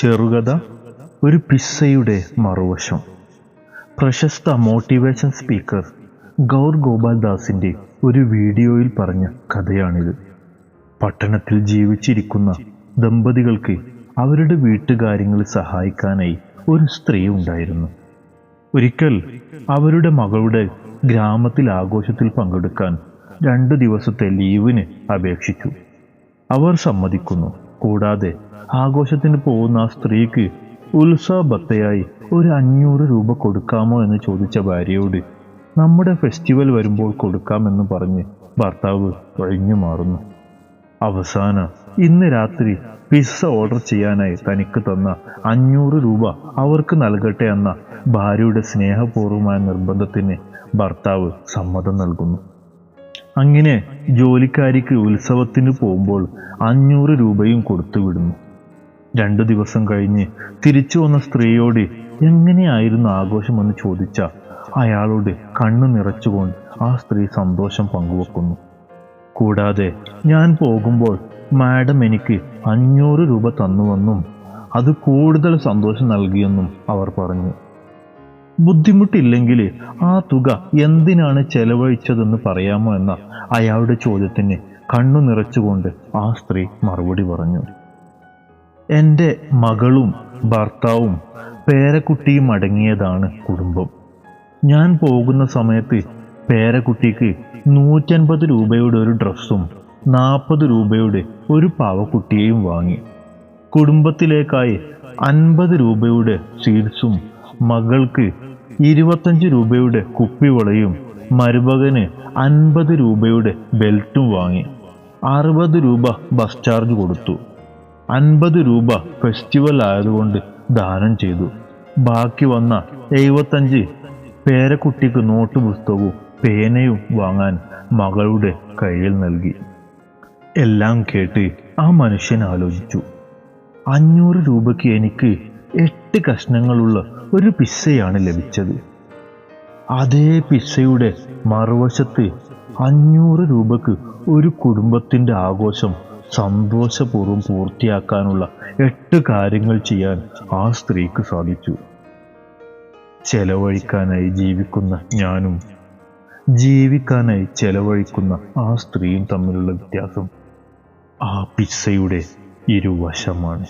ചെറുകഥ ഒരു പിസ്സയുടെ മറുവശം. പ്രശസ്ത മോട്ടിവേഷൻ സ്പീക്കർ ഗൗർ ഗോപാൽദാസിന്റെ ഒരു വീഡിയോയിൽ പറഞ്ഞ കഥയാണിത്. പട്ടണത്തിൽ ജീവിച്ചിരിക്കുന്ന ദമ്പതികൾക്ക് അവരുടെ വീട്ടുകാര്യങ്ങൾ സഹായിക്കാനായി ഒരു സ്ത്രീ ഉണ്ടായിരുന്നു. ഒരിക്കൽ അവരുടെ മകളുടെ ഗ്രാമത്തിൽ ആഘോഷത്തിൽ പങ്കെടുക്കാൻ രണ്ട് ദിവസത്തെ ലീവിന് അപേക്ഷിച്ചു. അവർ സമ്മതിക്കുന്നു. കൂടാതെ ആഘോഷത്തിന് പോകുന്ന ആ സ്ത്രീക്ക് ഉത്സവബത്തയായി ഒരു അഞ്ഞൂറ് രൂപ കൊടുക്കാമോ എന്ന് ചോദിച്ച ഭാര്യയോട് നമ്മുടെ ഫെസ്റ്റിവൽ വരുമ്പോൾ കൊടുക്കാമെന്ന് പറഞ്ഞ് ഭർത്താവ് ഒഴിഞ്ഞു മാറുന്നു. അവസാനം ഇന്ന് രാത്രി പിസ്സ ഓർഡർ ചെയ്യാനായി തനിക്ക് തന്ന അഞ്ഞൂറ് രൂപ അവർക്ക് നൽകട്ടെ എന്ന ഭാര്യയുടെ സ്നേഹപൂർവമായ നിർബന്ധത്തിന് ഭർത്താവ് സമ്മതം നൽകുന്നു. അങ്ങനെ ജോലിക്കാരിക്ക് ഉത്സവത്തിന് പോകുമ്പോൾ അഞ്ഞൂറ് രൂപയും കൊടുത്തു വിടുന്നു രണ്ടു ദിവസം കഴിഞ്ഞ് തിരിച്ചു വന്ന സ്ത്രീയോട് എങ്ങനെയായിരുന്നു ആഘോഷമെന്ന് ചോദിച്ച അയാളോട് കണ്ണു നിറച്ചുകൊണ്ട് ആ സ്ത്രീ സന്തോഷം പങ്കുവെക്കുന്നു. കൂടാതെ ഞാൻ പോകുമ്പോൾ മാഡം എനിക്ക് അഞ്ഞൂറ് രൂപ തന്നുവെന്നും അത് കൂടുതൽ സന്തോഷം നൽകിയെന്നും അവർ പറഞ്ഞു. ബുദ്ധിമുട്ടില്ലെങ്കിൽ ആ തുക എന്തിനാണ് ചെലവഴിച്ചതെന്ന് പറയാമോ എന്ന അയാളുടെ ചോദ്യത്തിന് കണ്ണു നിറച്ചുകൊണ്ട് ആ സ്ത്രീ മറുപടി പറഞ്ഞു. എന്റെ മകളും ഭർത്താവും പേരക്കുട്ടിയും അടങ്ങിയതാണ് കുടുംബം. ഞാൻ പോകുന്ന സമയത്ത് പേരക്കുട്ടിക്ക് നൂറ്റൻപത് രൂപയുടെ ഒരു ഡ്രസ്സും നാൽപ്പത് രൂപയുടെ ഒരു പാവക്കുട്ടിയെയും വാങ്ങി. കുടുംബത്തിലേക്കായി അൻപത് രൂപയുടെ സീഡ്സും മകൾക്ക് ഇരുപത്തഞ്ച് രൂപയുടെ കുപ്പിവളയും മരുമകന് അൻപത് രൂപയുടെ ബെൽറ്റും വാങ്ങി. അറുപത് രൂപ ബസ് ചാർജ് കൊടുത്തു. അൻപത് രൂപ ഫെസ്റ്റിവൽ ആയതുകൊണ്ട് ദാനം ചെയ്തു. ബാക്കി വന്ന എഴുപത്തഞ്ച് പേരക്കുട്ടിക്ക് നോട്ട് പുസ്തകവും പേനയും വാങ്ങാൻ മകളുടെ കയ്യിൽ നൽകി. എല്ലാം കേട്ട് ആ മനുഷ്യൻ ആലോചിച്ചു. അഞ്ഞൂറ് രൂപയ്ക്ക് എനിക്ക് എട്ട് കഷ്ണങ്ങളുള്ള ഒരു പിസ്സയാണ് ലഭിച്ചത്. അതേ പിസ്സയുടെ മറുവശത്ത് അഞ്ഞൂറ് രൂപക്ക് ഒരു കുടുംബത്തിന്റെ ആഘോഷം സന്തോഷപൂർവം പൂർത്തിയാക്കാനുള്ള എട്ട് കാര്യങ്ങൾ ചെയ്യാൻ ആ സ്ത്രീക്ക് സാധിച്ചു. ചെലവഴിക്കാനായി ജീവിക്കുന്ന ഞാനും ജീവിക്കാനായി ചെലവഴിക്കുന്ന ആ സ്ത്രീയും തമ്മിലുള്ള വ്യത്യാസം ആ പിസ്സയുടെ ഇരുവശമാണ്.